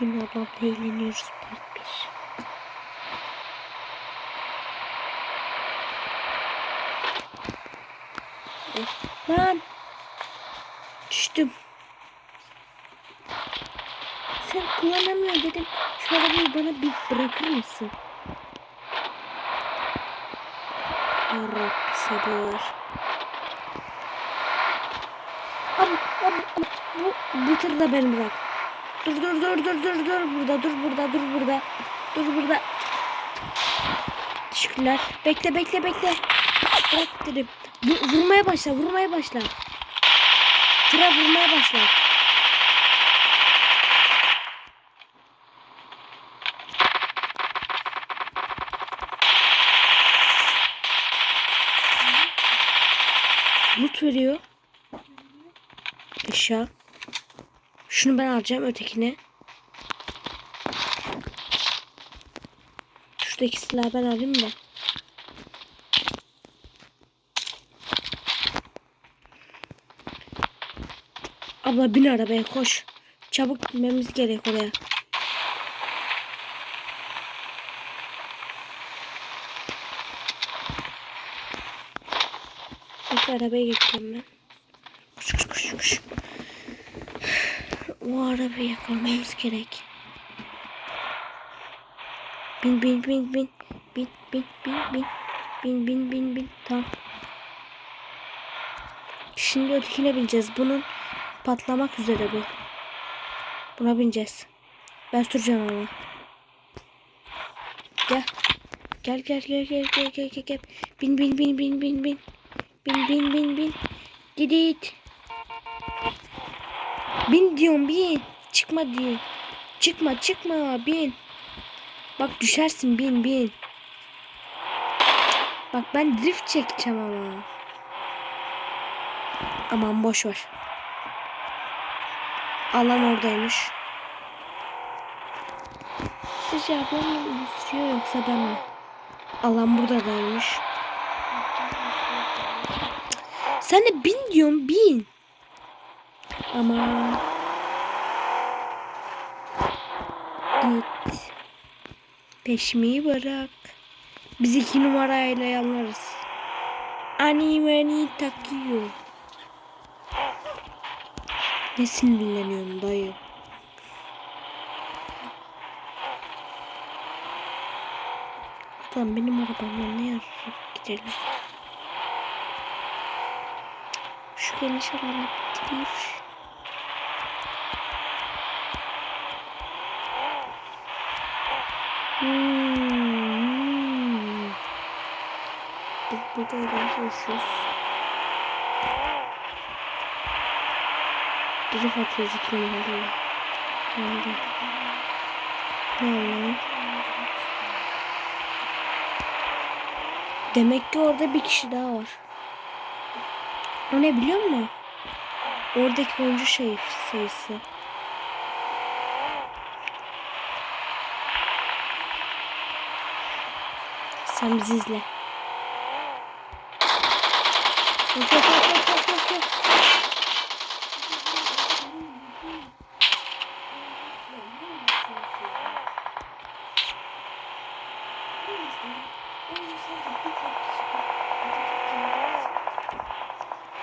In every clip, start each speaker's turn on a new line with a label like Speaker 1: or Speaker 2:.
Speaker 1: Bugün ablamla eğleniyoruz part 1. Lan! Düştüm. Sen kullanamıyor dedim. Şu arabayı bana bir bırakır mısın? Yarabbi sabır. Abi, abi, abi, bu, bu tırda beni bırak. Dur dur dur dur dur dur burada dur burada dur burada. Dur burada. Teşekkürler. Bekle bekle bekle. Bırak dedim. Vur- vurmaya başla vurmaya başla. Tıra vurmaya başla. Loot veriyor. Eşya. Şunu ben alacağım ötekine. Şuradaki silahı ben alayım da. Abla bin arabaya koş. Çabuk gitmemiz gerek oraya. İlk arabaya geçeceğim ben. Koş koş koş koş. O arabayı yakalamamız gerek. Bin bin bin bin. Bin bin bin bin. Bin bin bin bin. Tamam. Şimdi ötekine bineceğiz. Bunun patlamak üzere bu. Buna bineceğiz. Ben süreceğim ama. Gel gel gel gel gel gel gel gel. Bin bin bin bin bin bin. Bin bin bin bin. Didit. Bin diyorum bin. Çıkma diye. Çıkma çıkma bin. Bak düşersin bin bin. Bak ben drift çekeceğim ama. Aman boş ver. Alan oradaymış. Sizce ablam mı istiyor yoksa ben mi? Alan buradaymış. Sen de bin diyorsun bin. Aman. Git. Peşimi bırak. Biz iki numarayla yanlarız. Ani beni takıyor. Ne sinirleniyorsun dayı? Tamam benim arabamla ne yarışıp gidelim. Şu geniş alanı bitireyim. Hmm. Biz burada eğlence yaşıyoruz. Drift atıyoruz iki numaralı. Nerede? Ne oldu? Demek ki orada bir kişi daha var. O ne biliyor musun? Oradaki oyuncu şey sayısı. Sen bizi izle.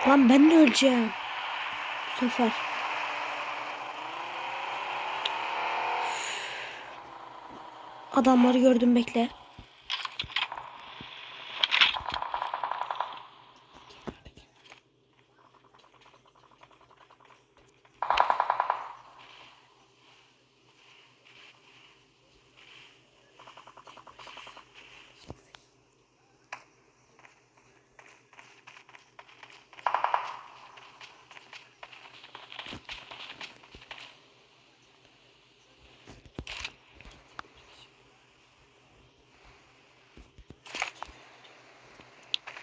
Speaker 1: Lan ben de öleceğim. Bu sefer. Adamları gördüm bekle.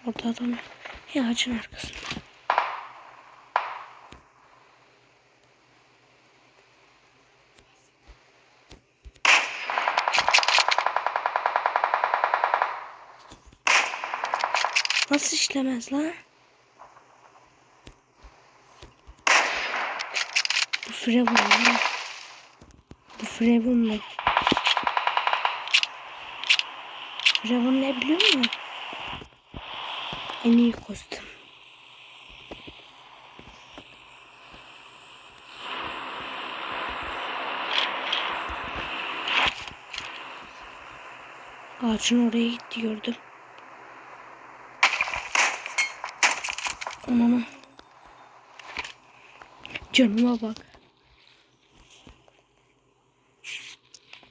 Speaker 1: Orada adam ya ağacın arkasında. Nasıl işlemez lan? Bu var lan. Bu Firavun ne? Firavun ne biliyor musun? En iyi kostüm. Ağaçın oraya gitti gördüm. Ananı. Canıma bak.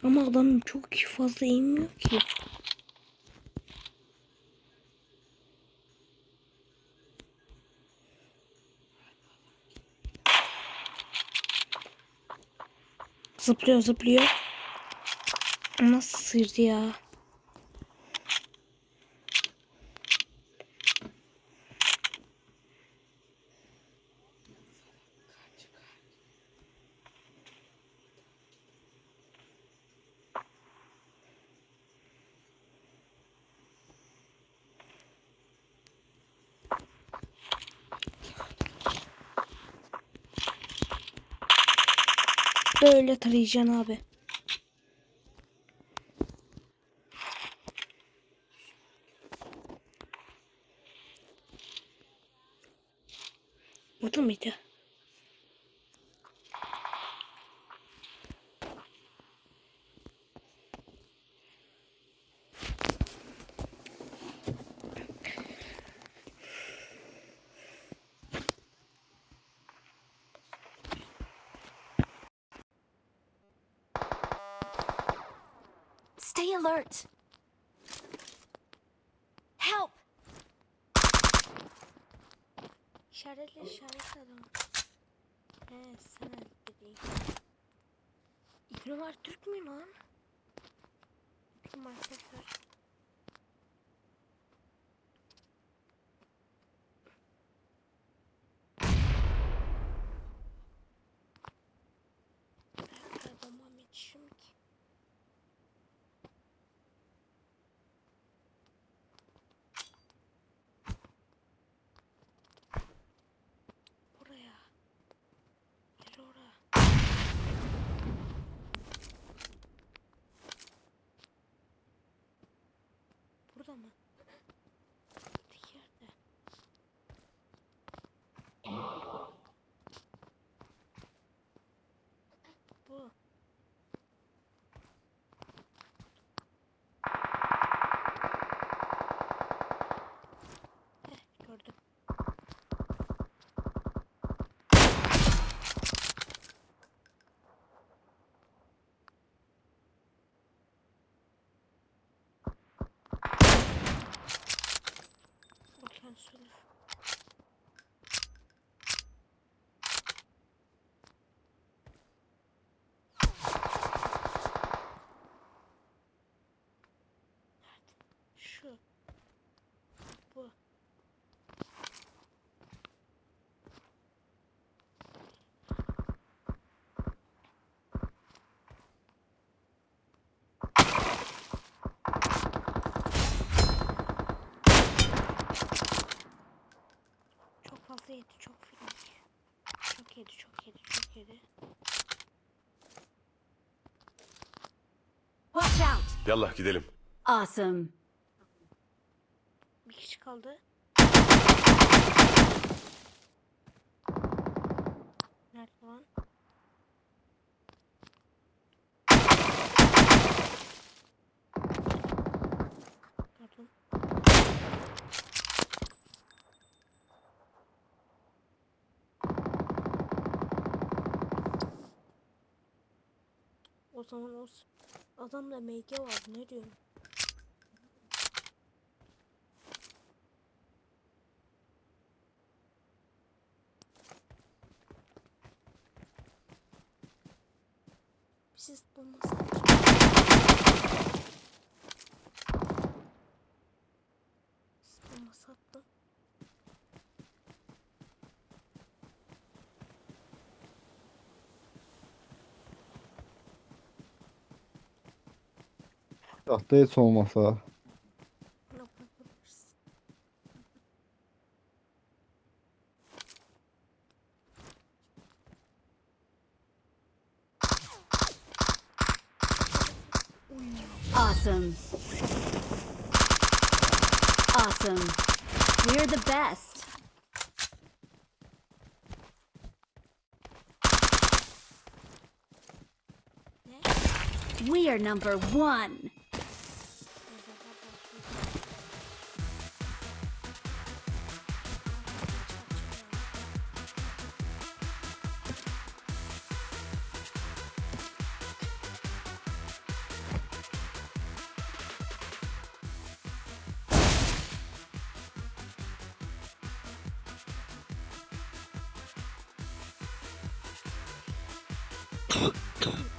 Speaker 1: Ama adam çok fazla inmiyor ki. Zıplıyor zıplıyor. Nasıl sıyırdı ya? Böyle tarayacaksın abi. Burada mıydı?
Speaker 2: Alert. Help!
Speaker 1: İşaretle işaret adam. He sen dedi. İlk numara Türk mü lan? İlk numara arkadaşlar. Ben babam yetişim ki. Buraya. Gel oraya. Burada mı? Gittik yerde. Bu. Heh, gördüm. Bakın söyle. Nerede? Şu. Bu. Çok fazla yedi, çok film. Çok yedi, çok yedi, çok yedi.
Speaker 2: Watch out!
Speaker 3: Yallah gidelim.
Speaker 2: Awesome.
Speaker 1: Bir kişi kaldı. Nerede lan? Gördüm. O zaman o s- adamda MG var ne diyorsun? Siz bulmasın.
Speaker 4: Olmasa.
Speaker 2: Awesome. Awesome. We're the best. We are number one. ちょっと。